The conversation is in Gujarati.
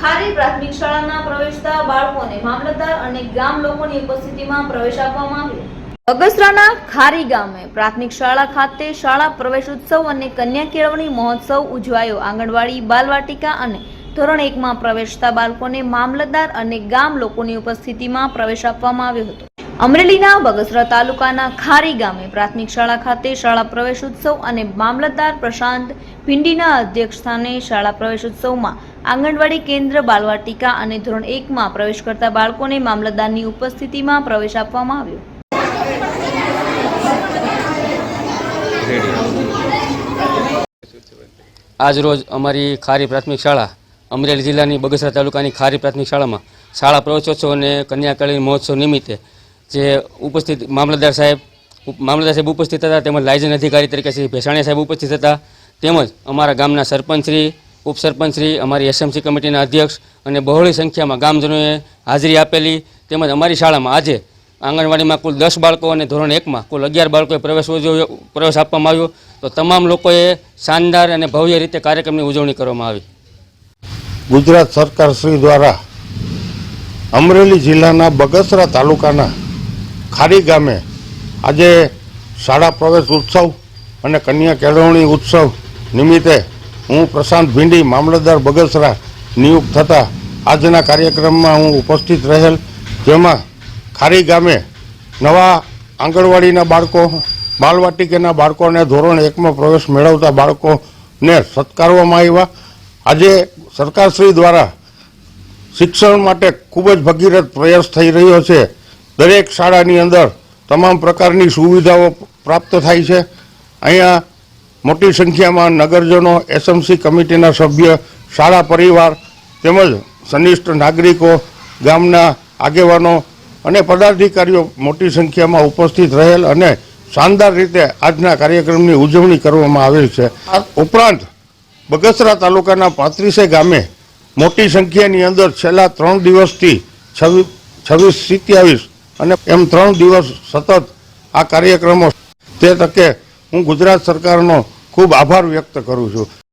ખારી પ્રાથમિક શાળાના પ્રવેશતા બાળકોને મામલતદાર અને ગામ લોકોની ઉપસ્થિતિમાં પ્રવેશ આપવામાં આવ્યો. અગસરાના ખારી ગામે પ્રાથમિક શાળા ખાતે શાળા પ્રવેશ ઉત્સવ અને કન્યા કેળવણી મહોત્સવ ઉજવાયો. આંગણવાડી, બાલવાટિકા અને ધોરણ એકમાં પ્રવેશતા બાળકોને મામલતદાર અને ગામ લોકોની ઉપસ્થિતિમાં પ્રવેશ આપવામાં આવ્યો હતો. અમરેલીના બગસરા તાલુકાના ખારી ગામે પ્રાથમિક શાળા ખાતે શાળા પ્રવેશ ઉત્સવ અને મામલતદાર પ્રશાંત ભિંડીના અધ્યક્ષસ્થાને શાળા પ્રવેશ ઉત્સવમાં આંગણવાડી કેન્દ્ર, બાલવાટિકા અને ધોરણ એકમાં પ્રવેશ કરતા બાળકોને મામલતદારની ઉપસ્થિતિમાં પ્રવેશ આપવામાં આવ્યો. આજ રોજ અમારી ખારી પ્રાથમિક શાળા અમરેલી જિલ્લાની બગસરા તાલુકાની ખારી પ્રાથમિક શાળામાં શાળા પ્રવેશોત્સવ અને કન્યાકાળી મહોત્સવ નિમિત્તે જે ઉપસ્થિત મામલતદાર સાહેબ મામલતદાર સાહેબ ઉપસ્થિત હતા, તેમજ લાયઝન અધિકારી તરીકે શ્રી ભેસાણીયા સાહેબ ઉપસ્થિત હતા, તેમજ અમારા ગામના સરપંચશ્રી ઉપસરપંચશ્રી અમારી એસએમસી કમિટીના અધ્યક્ષ અને બહોળી સંખ્યામાં ગામજનોએ હાજરી આપેલી તેમજ અમારી શાળામાં આજે આંગણવાડીમાં કુલ દસ બાળકો અને ધોરણ એકમાં કુલ અગિયાર બાળકોએ પ્રવેશ ઉજવ્યો, પ્રવેશ આપવામાં આવ્યો. તો તમામ લોકોએ શાનદાર અને ભવ્ય રીતે કાર્યક્રમની ઉજવણી કરવામાં આવી. ગુજરાત સરકાર શ્રી દ્વારા અમરેલી જિલ્લાના બગસરા તાલુકાના ખારી ગામે આજે શાળા પ્રવેશ ઉત્સવ અને કન્યા કેળવણી ઉત્સવ નિમિત્તે હું પ્રશાંત ભીંડી, મામલતદાર બગસરા નિયુક્ત થતા આજના કાર્યક્રમમાં હું ઉપસ્થિત રહેલ. જેમાં ખારી ગામે નવા આંગણવાડીના બાળકો, બાલવાટિકાના બાળકોને ધોરણ એકમાં પ્રવેશ મેળવતા બાળકોને સત્કારવામાં આવ્યા. આજે સરકારશ્રી દ્વારા શિક્ષણ માટે ખૂબ જ ભગીરથ પ્રયાસ થઈ રહ્યો છે. દરેક શાળાની અંદર તમામ પ્રકારની સુવિધાઓ પ્રાપ્ત થાય છે. અહીંયા મોટી સંખ્યામાં નગરજનો એસએમસી કમિટીના સભ્ય, શાળા પરિવાર તેમજ સનિષ્ઠ નાગરિકો, ગામના આગેવાનો અને પદાધિકારીઓ મોટી સંખ્યામાં ઉપસ્થિત રહેલ અને શાનદાર રીતે આજના કાર્યક્રમની ઉજવણી કરવામાં આવેલ છે. આ ઉપરાંત બગસરા તાલુકાના પાંત્રીસે ગામે મોટી સંખ્યાની અંદર છેલ્લા ત્રણ દિવસથી છવ્વીસ, સિત્યાવીસ અને એમ ત્રણ દિવસ સતત આ કાર્યક્રમો તે તકે હું ગુજરાત સરકારનો ખૂબ આભાર વ્યક્ત કરું છું.